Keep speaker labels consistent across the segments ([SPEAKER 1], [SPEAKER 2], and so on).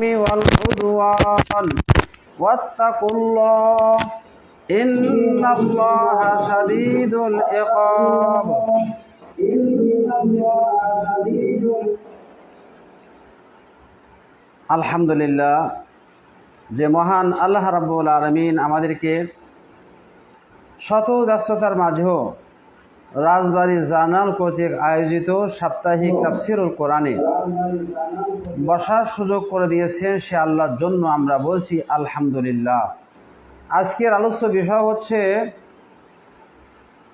[SPEAKER 1] الإثم والعدوان واتقوا الله إن الله شديد العقاب আলহামদুলিল্লাহ যে মহান আল্লাহ রাব্বুল আলমিন আমাদেরকে শত ব্যস্ততার মাঝেও রাজবাড়ী জার্নাল কর্তৃক আয়োজিত সাপ্তাহিক তাফসিরুল কোরআনে। বসার সুযোগ করে দিয়েছেন সে আল্লাহর জন্য আমরা বলছি আলহামদুলিল্লাহ। আজকের আলোচ্য বিষয় হচ্ছে,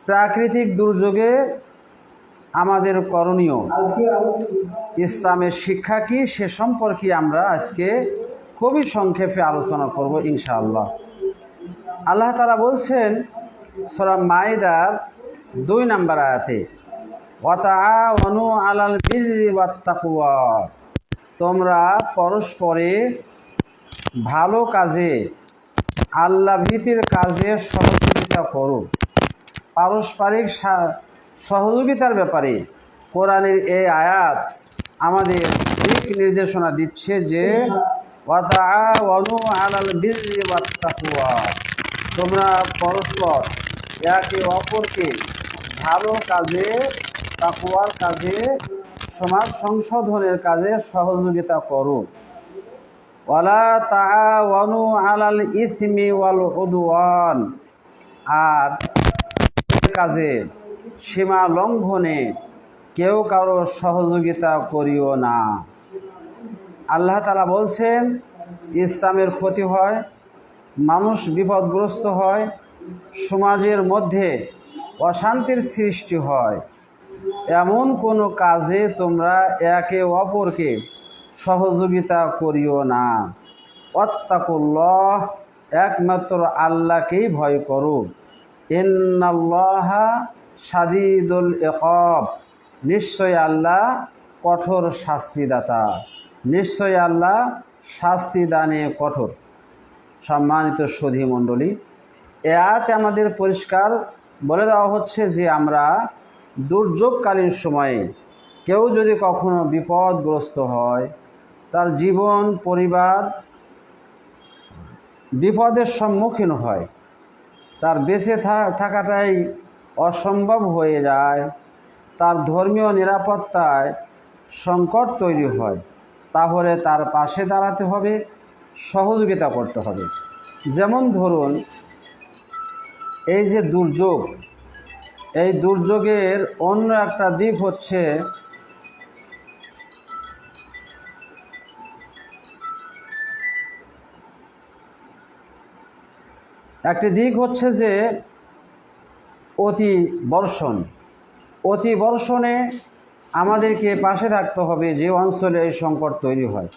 [SPEAKER 1] প্রাকৃতিক দুর্যোগে আমাদের করণীয় ইসলামের শিক্ষা কি সে সম্পর্কে আমরা আজকে খুবই সংক্ষেপে আলোচনা করব ইনশাআল্লাহ। আল্লাহ তারা বলছেন, সরা মাইদার দুই নাম্বার আয়াতে, ওয়াতাআওয়ানু আলাল তোমরা পরস্পরে ভালো কাজে আল্লাহ ভীতির কাজে সহযোগিতা করো। পারস্পরিক সহযোগিতার ব্যাপারে কোরআনের এই আয়াত আমাদের দিক নির্দেশনা দিচ্ছে যে তোমরা পরস্পর একে অপরকে ভালো কাজে তাকুয়ার কাজে, সমাজ সংশোধনের কাজে সহযোগিতা করো। ওয়ালা তাআওয়ানু আলাল ইসমি ওয়াল উদওয়ান। আর কাজে সীমা লঙ্ঘনে কেউ কারও সহযোগিতা করিও না। আল্লাহ তালা বলছেন, ইসলামের ক্ষতি হয়, মানুষ বিপদগ্রস্ত হয়, সমাজের মধ্যে অশান্তির সৃষ্টি হয়। এমন কোনো কাজে তোমরা একে অপরকে সহযোগিতা করিও না। অত্তাকুল্লাহ একমাত্র আল্লাহকেই ভয় করো। ইন্নাল্লাহা সাদিদুল একব নিশ্চয় আল্লাহ কঠোর শাস্তিদাতা। নিশ্চয় আল্লাহ শাস্তি দানে কঠোর। সম্মানিত সুধী মণ্ডলী, এ আমাদের পরিষ্কার বলে দেওয়া হচ্ছে যে আমরা দুর্যোগকালীন সময়ে কেউ যদি কখনো বিপদগ্রস্ত হয়, তার জীবন, পরিবার বিপদের সম্মুখীন হয়। তার বেঁচে থাকাটাই অসম্ভব হয়ে যায়। তার ধর্মীয় নিরাপত্তায় সংকট তৈরি হয়। তাহলে তার পাশে দাঁড়াতে হবে, সহযোগিতা করতে হবে। যেমন ধরুন এই যে দুর্যোগ, এই দুর্যোগের অন্য একটা দিক হচ্ছে একটি দিক হচ্ছে যে অতি বর্ষণ অতি বর্ষণে আমাদেরকে পাশে থাকতে হবে যে অঞ্চলে এই সংকট তৈরি হয়।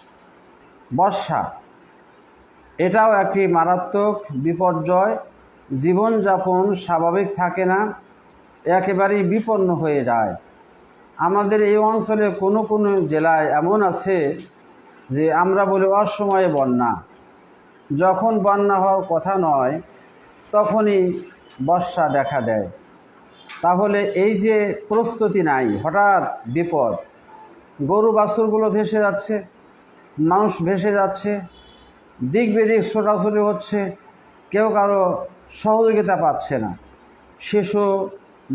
[SPEAKER 1] বর্ষা, এটাও একটি মারাত্মক বিপর্যয়। জীবনযাপন স্বাভাবিক থাকে না, একেবারেই বিপন্ন হয়ে যায়। আমাদের এই অঞ্চলে কোনো কোনো জেলায় এমন আছে যে আমরা বলি অসময়ে বন্যা। যখন বন্যা হওয়ার কথা নয়, তখনই বর্ষা দেখা দেয়। তাহলে এই যে প্রস্তুতি নাই, হঠাৎ বিপদ। গরু বাছুরগুলো ভেসে যাচ্ছে, মানুষ ভেসে যাচ্ছে দিক বেদিক ছোটাছুটি হচ্ছে, কেউ কারও সহযোগিতা পাচ্ছে না। শিশু,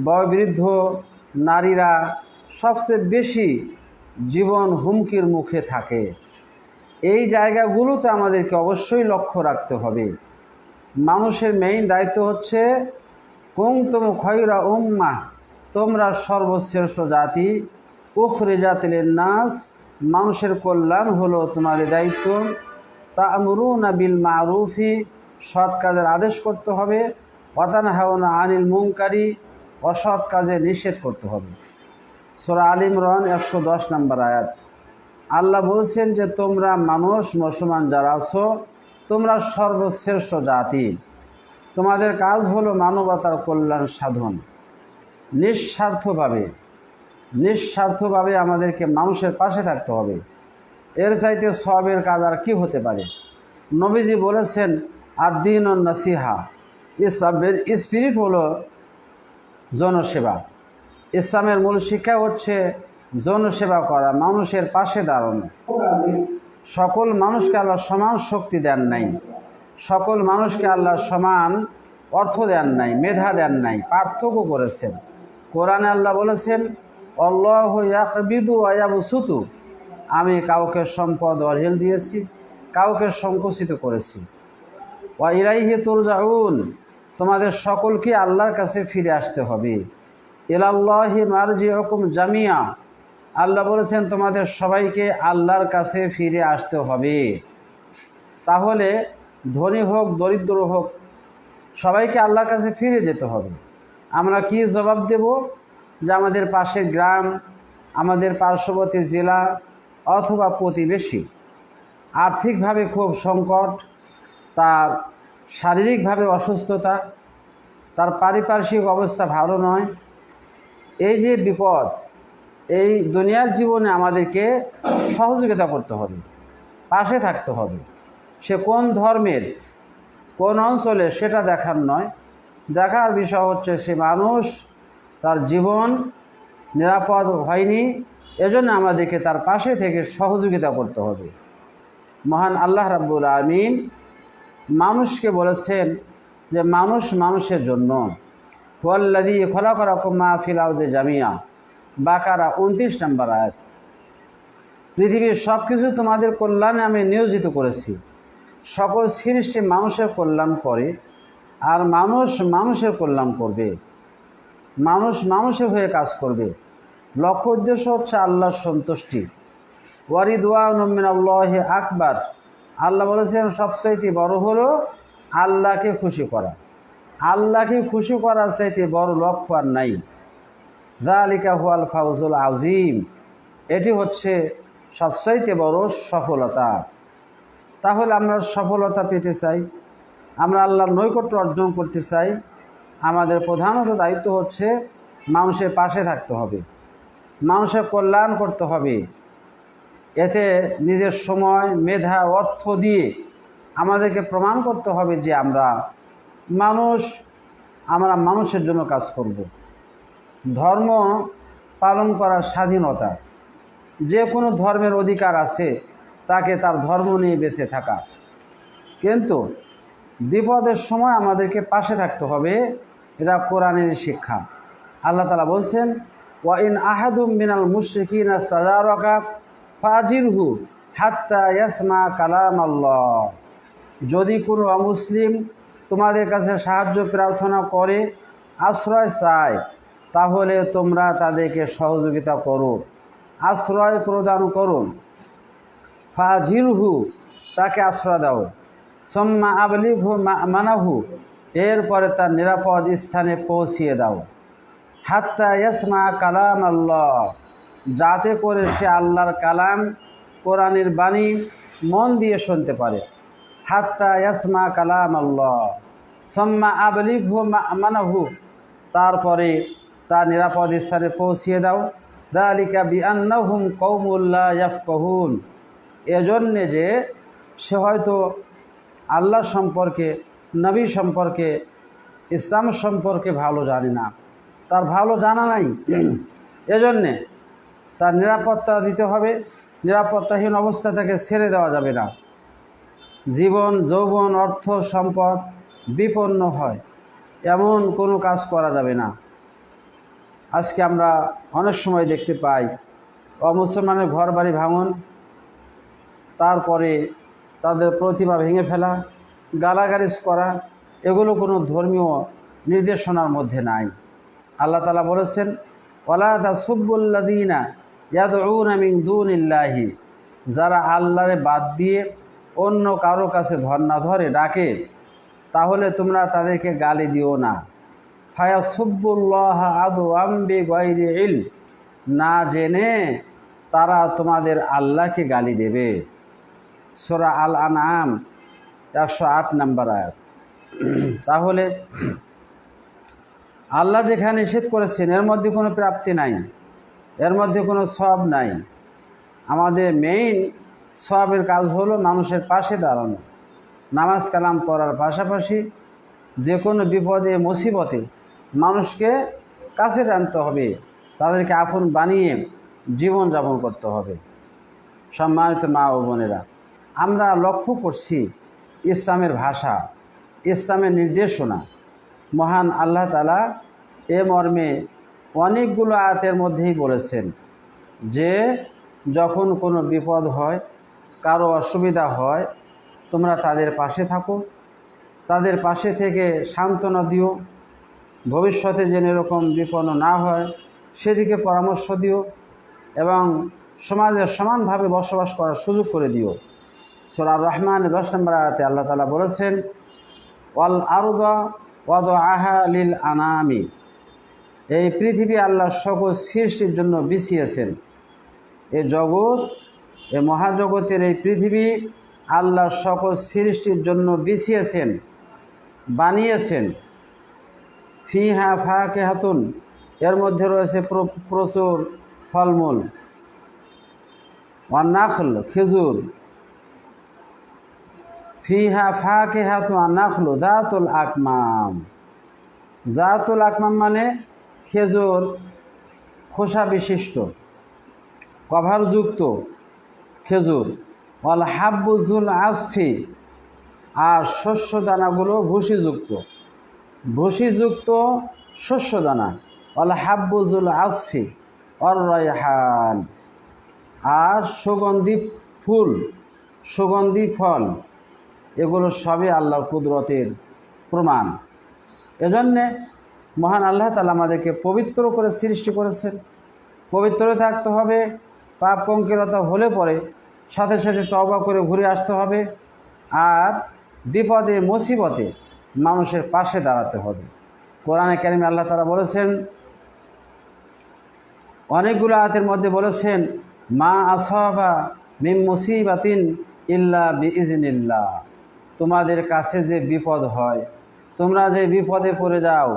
[SPEAKER 1] বয়বৃদ্ধ, নারীরা সবচেয়ে বেশি জীবন হুমকির মুখে থাকে। এই জায়গাগুলোতে আমাদেরকে অবশ্যই লক্ষ্য রাখতে হবে। মানুষের মেইন দায়িত্ব হচ্ছে কুমতুম খয়রা উম্মা তোমরা সর্বশ্রেষ্ঠ জাতি উখরে জাতিলের নাস মানুষের কল্যাণ হলো তোমাদের দায়িত্ব। তা আমরুনা বিল মারুফি সৎ কাজের আদেশ করতে হবে। অতান হাওনা আনিল মুঙ্কারি অসৎ কাজে নিষেধ করতে হবে। সোরা আল ইমরান একশো দশ নম্বর আয়াত। আল্লাহ বলছেন যে, তোমরা মানুষ, মুসলমান যারা আছো, তোমরা সর্বশ্রেষ্ঠ জাতি। তোমাদের কাজ হলো মানবতার কল্যাণ সাধন। নিঃস্বার্থভাবে নিঃস্বার্থভাবে আমাদেরকে মানুষের পাশে থাকতে হবে। এর চাইতে সবের কাজ আর কী হতে পারে? নবীজি বলেছেন আদিন ও নসিহা। ইসলামের স্পিরিট হলো জনসেবা। ইসলামের মূল শিক্ষা হচ্ছে জনসেবা করা, মানুষের পাশে দাঁড়ানো। সকল মানুষকে আল্লাহ সমান শক্তি দেন নাই। সকল মানুষকে আল্লাহ সমান অর্থ দেন নাই, মেধা দেন নাই, পার্থক্য করেছেন। কোরআনে আল্লাহ বলেছেন অল্লাহ ইয়াকবিদু আয়াবসুতু আমি কাউকে সম্পদ অঢেল দিয়েছি, কাউকে সংকুচিত করেছি। ওয়া ইলাইহি তুরজাউন, তোমাদের সকলকে আল্লাহর কাছে ফিরে আসতে হবে। ইলাল্লাহি মারজিউকুম জামিয়া, আল্লাহ বলেছেন তোমাদের সবাইকে আল্লাহর কাছে ফিরে আসতে হবে। তাহলে ধনী হোক, দরিদ্র হোক, সবাইকে আল্লাহর কাছে ফিরে যেতে হবে। আমরা কি জবাব দেব? যে আমাদের পাশের গ্রাম, আমাদের পার্শ্ববর্তী জেলা অথবা প্রতিবেশী, আর্থিকভাবে খুব সংকট তার শারীরিকভাবে অসুস্থতা, তার পারিপার্শ্বিক অবস্থা ভালো নয়। এই যে বিপদ, এই দুনিয়ার জীবনে আমাদেরকে সহযোগিতা করতে হবে, পাশে থাকতে হবে। সে কোন ধর্মের, কোন অঞ্চলে সেটা দেখার নয়। দেখার বিষয় হচ্ছে সে মানুষ, তার জীবন নিরাপদ হয়নি। এজন্য আমাদেরকে তার পাশে থেকে সহযোগিতা করতে হবে। মহান আল্লাহ রাব্বুল আমিন মানুষকে বলেছেন যে মানুষ মানুষের জন্য। ওয়াল্লাদি খোলাক রকম মাহফিল আউদে জামিয়া বাকারা উনত্রিশ নম্বর আয়াত। পৃথিবীর সব কিছু তোমাদের কল্যাণে আমি নিয়োজিত করেছি। সকল সৃষ্টি মানুষের কল্যাণ করে আর মানুষ মানুষের কল্যাণ করবে। মানুষ মানুষের হয়ে কাজ করবে। লক্ষ্য উদ্দেশ্য হচ্ছে আল্লাহর সন্তুষ্টি। ওয়ারিদুয়ানমিনাল্লাহ আকবার। আল্লাহ বলেছেন, সবচাইতে বড় হলো আল্লাহকে খুশি করা। আল্লাহকে খুশি করার চাইতে বড় লক্ষ্য আর নাই। দালিকা হুয়াল ফাউজুল আজিম এটি হচ্ছে সবচাইতে বড় সফলতা। তাহলে আমরা সফলতা পেতে চাই, আমরা আল্লাহর নৈকট্য অর্জন করতে চাই। আমাদের প্রধানত দায়িত্ব হচ্ছে মানুষের পাশে থাকতে হবে, মানুষের কল্যাণ করতে হবে। এতে নিজের সময়, মেধা, অর্থ দিয়ে আমাদেরকে প্রমাণ করতে হবে যে আমরা মানুষ, আমরা মানুষের জন্য কাজ করব। ধর্ম পালন করার স্বাধীনতা, যে কোনো ধর্মের অধিকার আছে, তাকে তার ধর্ম নিয়ে বেঁচে থাকা কিন্তু বিপদের সময় আমাদেরকে পাশে থাকতে হবে, এটা কোরআনের শিক্ষা আল্লাহ তালা বলছেন ওয়াইন আহাদুম মিনাল মুশরিকিন সাজারকা ফাজিরহু হাত্তা ইয়াসমা কালাম আল্লাহ যদি কোনো অমুসলিম তোমাদের কাছে সাহায্য প্রার্থনা করে, আশ্রয় চায়, তাহলে তোমরা তাদেরকে সহযোগিতা করো, আশ্রয় প্রদান করো। ফাজিরহু তাকে আশ্রয় দাও। সম্মা আবলিভু মানাহু, এরপরে তার নিরাপদ স্থানে পৌঁছিয়ে দাও। হাত্তা ইয়াসমা কালাম আল্লাহ যাতে করে সে আল্লাহর কালাম কোরআনের বাণী মন দিয়ে শুনতে পারে। হাত্তা ইয়াসমা কালাম আল্লাহ সম্মা আবলিভু মানাহু তারপরে তা নিরাপদ স্থানে পৌঁছিয়ে দাও। দালিকা বিআন্নাহুম কৌমুল্লাহ ইয়াফকহুন। এজন্যে যে সে হয়তো আল্লাহ সম্পর্কে, নবী সম্পর্কে, ইসলাম সম্পর্কে ভালো জানে না। তার ভালো জানা নাই। এজন্যে তার নিরাপত্তা দিতে হবে। নিরাপত্তাহীন অবস্থা থেকে ছেড়ে দেওয়া যাবে না। জীবন, যৌবন, অর্থ, সম্পদ বিপন্ন হয়। এমন কোনো কাজ করা যাবে না। আজকে আমরা অনেক সময় দেখতে পাই, অমুসলমানের ঘর বাড়ি ভাঙন, তারপরে তাদের প্রতিভা ভেঙে ফেলা, গালাগালিজ করা, এগুলো কোনো ধর্মীয় নির্দেশনার মধ্যে নাই। আল্লাহ তালা বলেছেন ওলা তা সুব্বুল্লাদিনা ইয়াদউন মিন দুনিল্লাহি। যারা আল্লাহরে বাদ দিয়ে অন্য কারও কাছে ধর্না ধরে, ডাকে, তাহলে তোমরা তাদেরকে গালি দিও না। ফায়া সুব্বুল্লাহ আদু আম্বি গৈরি ইল না জেনে তারা তোমাদের আল্লাহকে গালি দেবে। সোরা আল আনআম একশো আট নাম্বার আয়াত। তাহলে আল্লাহ যেখানে নিষেধ করেছেন, এর মধ্যে কোনো প্রাপ্তি নাই। এর মধ্যে কোনো সব নাই। আমাদের মেইন সবের কাজ হলো মানুষের পাশে দাঁড়ানো। নামাজ কালাম করার পাশাপাশি যে কোনো বিপদে, মুসিবতে মানুষকে কাছে টানতে হবে। তাদেরকে আপন বানিয়ে জীবনযাপন করতে হবে। সম্মানিত মা ও বোনেরা, আমরা লক্ষ্য করছি ইসলামের ভাষা, ইসলামের নির্দেশনা। মহান আল্লাহ তালা এ মর্মে অনেকগুলো আয়াতের মধ্যেই বলেছেন যে যখন কোনো বিপদ হয়, কারও অসুবিধা হয়, তোমরা তাদের পাশে থাকো, তাদের পাশে থেকে সান্ত্বনা দিও, ভবিষ্যতে যেন এরকম বিপন্ন না হয়, সেদিকে পরামর্শ দিও এবং সমাজে সমানভাবে বসবাস করার সুযোগ করে দিও। সোলার রহমান দশ নম্বর আয়াতে আল্লাহ তালা বলেছেন, ওয়াল আরদা ওয়াদ আহা লিল আনামি। এই পৃথিবী আল্লাহ সকল সৃষ্টির জন্য বিছিয়েছেন। এ জগৎ, এ মহাজগতের এই পৃথিবী আল্লাহ সকল সৃষ্টির জন্য বিছিয়েছেন, বানিয়েছেন। ফি ফিহা ফাকে হাতুন এর মধ্যে রয়েছে প্র- প্রচুর ফলমূল। অন্নাখল খেজুর। ফি ফিহা ফাকে হাতু আন্নাখল জাতুল আকমাম। জাতুল আকমাম মানে খেজুর খোসা বিশিষ্ট, কভারযুক্ত খেজুর অল হাব্বুজুল আসফি আর শস্য দানাগুলো ভুসিযুক্ত ভুসিযুক্ত শস্য দানা অল হাব্বুজুল আসফি অর রয়হান আর সুগন্ধি ফুল, সুগন্ধি ফল, এগুলো সবই আল্লাহর কুদরতের প্রমাণ। এজন্যে মহান আল্লাহ তালা আমাদেরকে পবিত্র করে সৃষ্টি করেছেন। পবিত্র থাকতে হবে, পাপ পঙ্কিলতা হলে পরে সাথে সাথে তবা করে ঘুরে আসতে হবে আর বিপদে, মুসিবতে মানুষের পাশে দাঁড়াতে হবে। কোরআনে কারিমে আল্লাহ তালা বলেছেন, অনেকগুলো আয়াতের মধ্যে বলেছেন, মা আসবা মিম মুসিবাতিন ইল্লা বিইজনিল্লাহ। তোমাদের কাছে যে বিপদ হয়, তোমরা যে বিপদে পড়ে যাও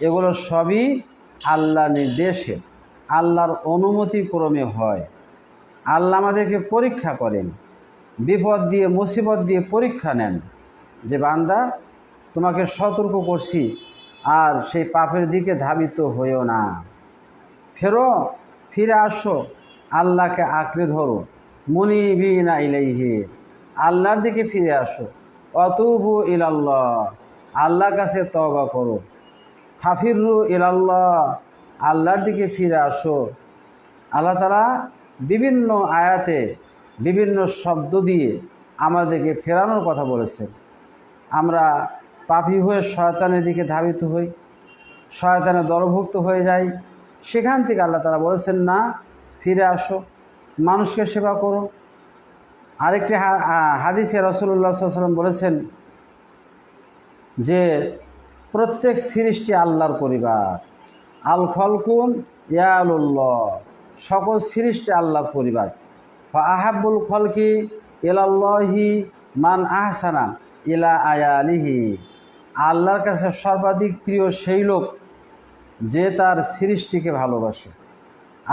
[SPEAKER 1] এগুলো সবই আল্লাহ নির্দেশে। আল্লাহর অনুমতি ক্রমে হয়। আল্লাহ আমাদেরকে পরীক্ষা করেন। বিপদ দিয়ে, মুসিবত দিয়ে পরীক্ষা নেন যে, বান্দা, তোমাকে সতর্ক করছি আর সেই পাপের দিকে ধাবিত হইও না। ফেরো, ফিরে আসো। আল্লাহকে আঁকড়ে ধরো। মুনিবিনা ইলাইহি। আল্লাহর দিকে ফিরে আসো। অতুবু ইলাল্লাহ। আল্লাহর কাছে তবা করো। ফাফিরু ইলাল্লাহ, আল্লাহর দিকে ফিরে আসো। আল্লাহ তালা বিভিন্ন আয়াতে, বিভিন্ন শব্দ দিয়ে আমাদেরকে ফেরানোর কথা বলেছেন। আমরা পাপী হয়ে শয়তানের দিকে ধাবিত হই শয়তানে দলভুক্ত হয়ে যাই। সেখান থেকে আল্লাহ তালা বলেছেন, না, ফিরে আসো, মানুষকে সেবা করো। আরেকটি হাদিসে রসুল্লাহ সাল্লাম বলেছেন যে প্রত্যেক সৃষ্টি আল্লাহর পরিবার। আল খলকুম ইয়ালুল্লাহ, সকল সৃষ্টি আল্লাহর পরিবার। আহাবুল খলকি ইলাল্লাহি মান আহসানা ইলা আয়ালিহি। আল্লাহর কাছে সর্বাধিক প্রিয় সেই লোক যে তার সৃষ্টিকে ভালোবাসে।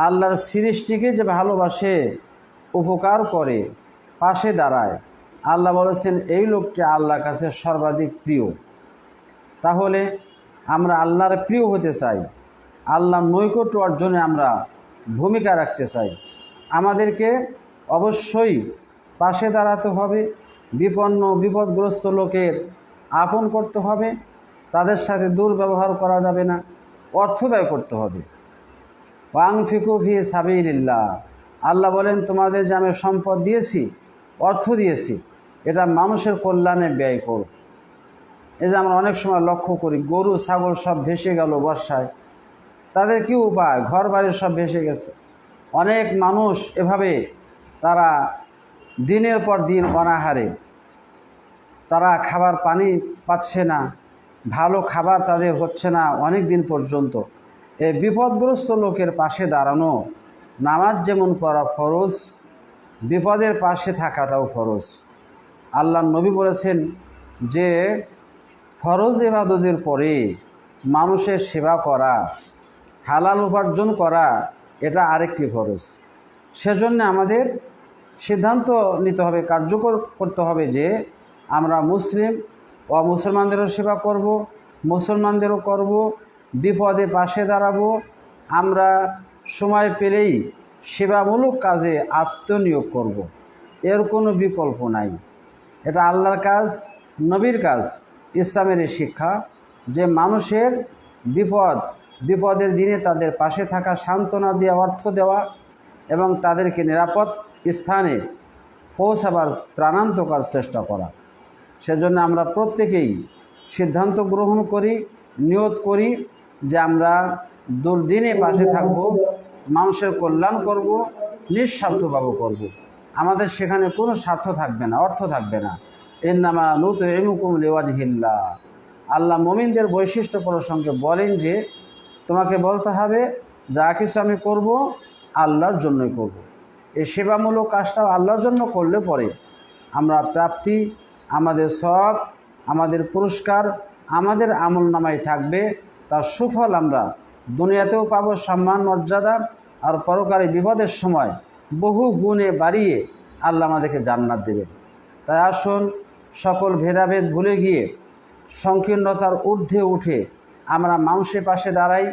[SPEAKER 1] আল্লাহর সৃষ্টিকে যে ভালোবাসে, উপকার করে, পাশে দাঁড়ায়। আল্লাহ বলেছেন, এই লোকটি আল্লাহর কাছে সর্বাধিক প্রিয়। তাহলে আমরা আল্লাহর প্রিয় হতে চাই। আল্লাহর নৈকট্য অর্জনে আমরা ভূমিকা রাখতে চাই। আমাদেরকে অবশ্যই পাশে দাঁড়াতে হবে। বিপন্ন, বিপদগ্রস্ত লোকের আপন করতে হবে। তাদের সাথে দুর্ব্যবহার করা যাবে না। অর্থ ব্যয় করতে হবে। ওয়াং ফিকুফি সাবিল্লাহ আল্লাহ বলেন, তোমাদের যে আমি সম্পদ দিয়েছি, অর্থ দিয়েছি, এটা মানুষের কল্যাণে ব্যয় করো। এই যে আমরা অনেক সময় লক্ষ্য করি, গরু, ছাগল সব ভেসে গেল বর্ষায়। তাদের কি উপায়? ঘর বাড়ি সব ভেসে গেছে। অনেক মানুষ এভাবে তারা দিনের পর দিন অনাহারে। তারা খাবার পানি পাচ্ছে না, ভালো খাবার তাদের হচ্ছে না অনেক দিন পর্যন্ত। এই বিপদগ্রস্ত লোকের পাশে দাঁড়ানো, নামাজ যেমন পড়া ফরজ, বিপদের পাশে থাকাটাও ফরজ। আল্লাহ নবী বলেছেন যে ফরজ এবাদতের পরে মানুষের সেবা করা, হালাল উপার্জন করা, এটা আরেকটি ফরজ। সেজন্য আমাদের সিদ্ধান্ত নিতে হবে, কার্যকর করতে হবে যে আমরা মুসলিম ও মুসলমানদেরও সেবা করব, মুসলমানদেরও করব, বিপদে পাশে দাঁড়াবো। আমরা সময় পেলেই সেবামূলক কাজে আত্মনিয়োগ করব। এর কোনো বিকল্প নাই। এটা আল্লাহর কাজ, নবীর কাজ। ইসলামের এই শিক্ষা যে মানুষের বিপদ, বিপদের দিনে তাদের পাশে থাকা, সান্ত্বনা দেওয়া, অর্থ দেওয়া এবং তাদেরকে নিরাপদ স্থানে পৌঁছাবার প্রাণান্তকার চেষ্টা করা সেজন্য আমরা প্রত্যেকেই সিদ্ধান্ত গ্রহণ করি, নিয়ত করি যে আমরা দুর্দিনে পাশে থাকব, মানুষের কল্যাণ করব, নিঃস্বার্থভাবে করব। আমাদের সেখানে কোনো স্বার্থ থাকবে না, অর্থ থাকবে না এর নামা নুত এমুকুম লেওয়াজহিল্লা আল্লাহ মোমিনদের বৈশিষ্ট্য প্রসঙ্গে বলেন যে, তোমাকে বলতে হবে, যা কিছু আমি করব, আল্লাহর জন্যই করব। এই সেবামূলক কাজটাও আল্লাহর জন্য করলে পরে আমরা প্রাপ্তি, আমাদের সব, আমাদের পুরস্কার, আমাদের আমল নামায় থাকবে, তার সুফল আমরা দুনিয়াতেও পাবো সম্মান, মর্যাদা আর পরকারে বিপদের সময় বহু গুণে বাড়িয়ে আল্লাহ আমাদেরকে জান্নাত দেবে তাই আসুন সকল ভেদাভেদ ভুলে গিয়ে সংকীর্ণতার ঊর্ধ্বে উঠে আমরা মানুষের পাশে দাঁড়াই,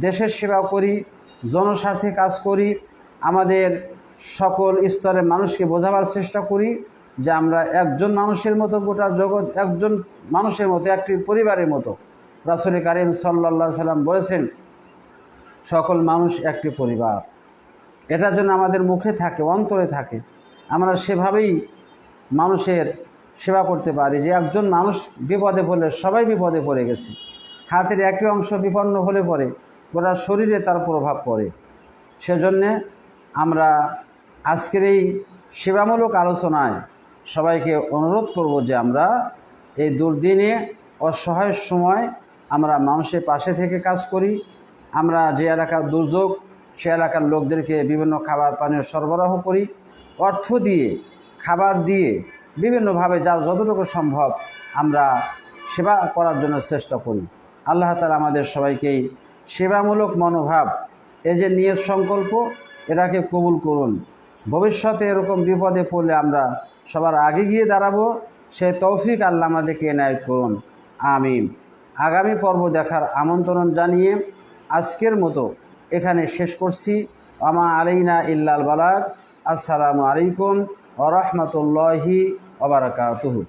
[SPEAKER 1] দেশের সেবা করি, জনস্বার্থে কাজ করি, আমাদের সকল স্তরের মানুষকে বোঝাবার চেষ্টা করি যে আমরা একজন মানুষের মতো গোটা জগৎ, একজন মানুষের মতো, একটি পরিবারের মতো। রাসুল কারিম সাল্লা সাল্লাম বলেছেন, সকল মানুষ একটি পরিবার। এটা যেন আমাদের মুখে থাকে, অন্তরে থাকে। আমরা সেভাবেই মানুষের সেবা করতে পারি। যে একজন মানুষ বিপদে পড়লে, সবাই বিপদে পড়ে গেছে। হাতের একই অংশ বিপন্ন হলে পরে গোটা শরীরে তার প্রভাব পড়ে। সেজন্যে আমরা আজকের এই সেবামূলক আলোচনায় সবাইকে অনুরোধ করব যে আমরা এই দুর্দিনে, অসহায় সময় আমরা মানুষের পাশে থেকে কাজ করি। আমরা যে এলাকার দুর্যোগ, সে এলাকার লোকদেরকে বিভিন্ন খাবার পানীয় সরবরাহ করি। অর্থ দিয়ে, খাবার দিয়ে বিভিন্নভাবে যা যতটুকু সম্ভব আমরা সেবা করার জন্য চেষ্টা করি। আল্লাহ তালা আমাদের সবাইকেই সেবামূলক মনোভাব, এই যে নিয়ত সংকল্প, এটাকে কবুল করুন। ভবিষ্যতে এরকম বিপদে পড়লে আমরা সবার আগে গিয়ে দাঁড়াবো, সে তৌফিক আল্লাহ আমাদেরকে এনায়ত করুন। আমি আগামী পর্ব দেখার আমন্ত্রণ জানিয়ে আজকের মতো এখানে শেষ করছি। আমা আলাইনা ইল্লাল বালাক আসসালামু আলাইকুম। ওরহমতুল্লাহি ওবরাকাতুহু